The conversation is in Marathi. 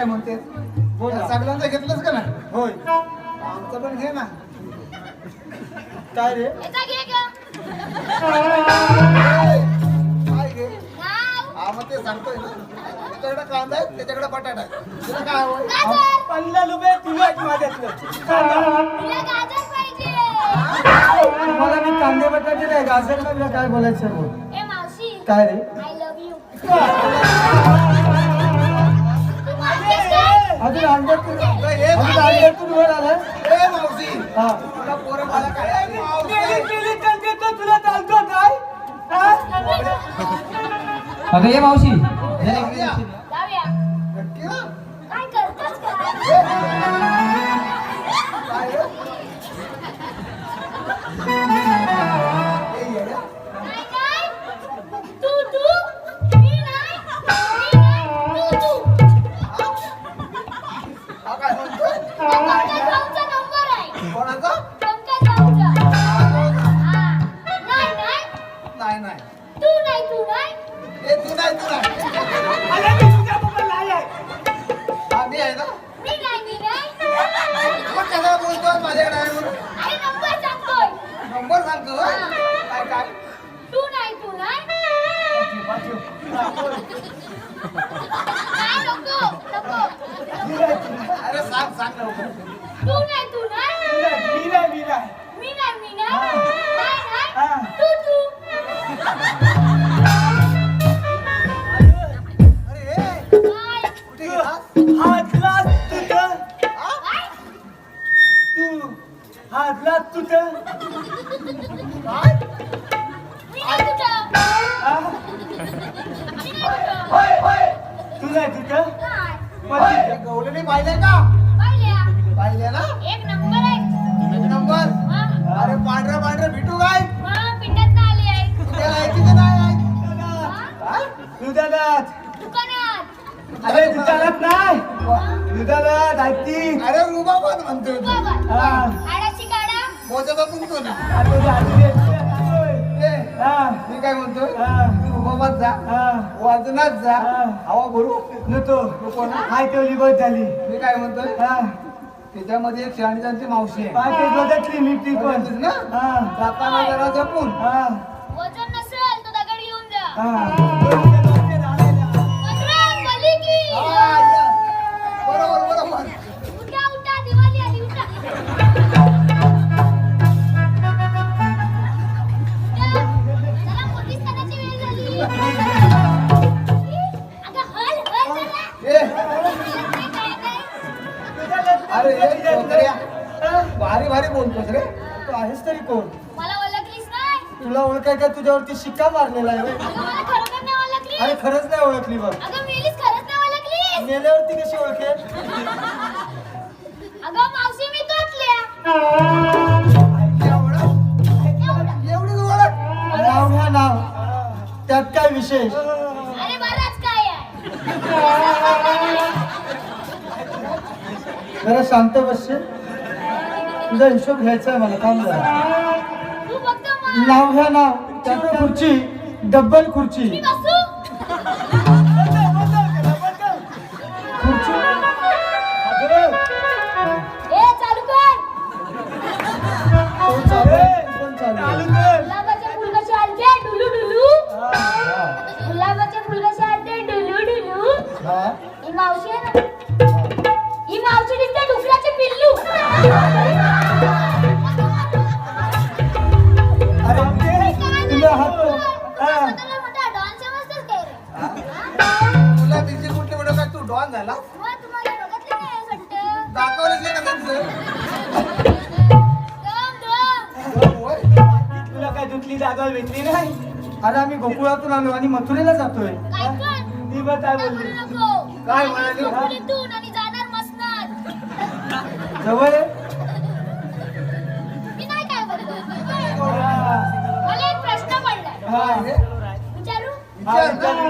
काय म्हणते. सगळ्यांचं घेतलंच का ना होय. आमचं पण घे ना. काय रे? काय घे? हा मग ते सांगतोय त्याच्याकडे कांदा आहे त्याच्याकडे बटाटा आहे. तुला काय गाजर. पन्नास रुपये तुला एक माझ्यातलं. गाजर तुम्हाला मी कांदे बटाटे नाही गाजरला तुला काय बोलायचं? काय रे? अजून अंड्यातून हे अजून अंड्यातून वर आलाय? ए मावशी. हा. तुला पोरं मला काय तुला चालतो काय? हा? अगं ये मावशी. तू नाही तू नाही ए तू नाही तू नाही अरे मी तुझ्या मोबाईल आहे हा मी आहे ना मी नाही मी नाही मग कसा बोलतोय माझ्याकडे आहे म्हणून अरे नंबर सांगतोय नंबर सांगतो हं? काय काय तू नाही तू नाही नाही नको नको अरे सांग सांग लवकर तू नाही तू तुझं हा? मी गवलेली का पाहिल्या ना एक नंबर आहे नंबर अरे पांढऱ्या पांढरा भेटू काय हा नाही अरे दुधालात नाही ऐकती अरे रुबाबात म्हणतोय तू. बाबा आडाची काढा मोजाचा तुमतो ना. आता झाली रे. ए, मी काय म्हणतोय? तू रुबाबात जा. वाजनात जा. हवा भरू. हाय तेवढी बस झाली मी काय म्हणतोय? हा त्याच्यामध्ये एक शाणीजांची मावशी आहे. बघितली मी ती पण बघितलीस ना? हा जाताना जरा जपून. हा वजन नसेल तर दगड घेऊन जा भारी बोलतोस रे? तू आहेस तरी कोण? मला ओळखलीस नाही. तुला ओळखाय का तुझ्यावरती शिक्का मारलेला आहे मला नाही ओळखली अरे खरंच नाही ओळखली बघ. अगं मेलीस खरंच नाही ओळखलीस. मेल्यावरती कशी ओळखेल? अगं मावशी मी तोटल्या. एवढं? एवढी. ओळख नाव घ्या नाव त्यात काय विशेष? अरे बराच काय आहे. जरा शांत बसशील? तुझा हिशोब घ्यायचा आहे मला काम जरा. तू फक्त मा- नाव घ्या नाव त्यात खुर्ची डब्बल खुर्ची. हा, हा, हा. ही मावशी आहे ना. ही मावशी दिसते डुकराचे पिल्लू. डॉन होय. तुला काय दुखली जागा भेटली नाही? अरे आम्ही गोकुळातून आलो आणि मथुरेला जातोय. ती बघ काय बोलली? काय म्हणाली? जवळ हा. विचारू.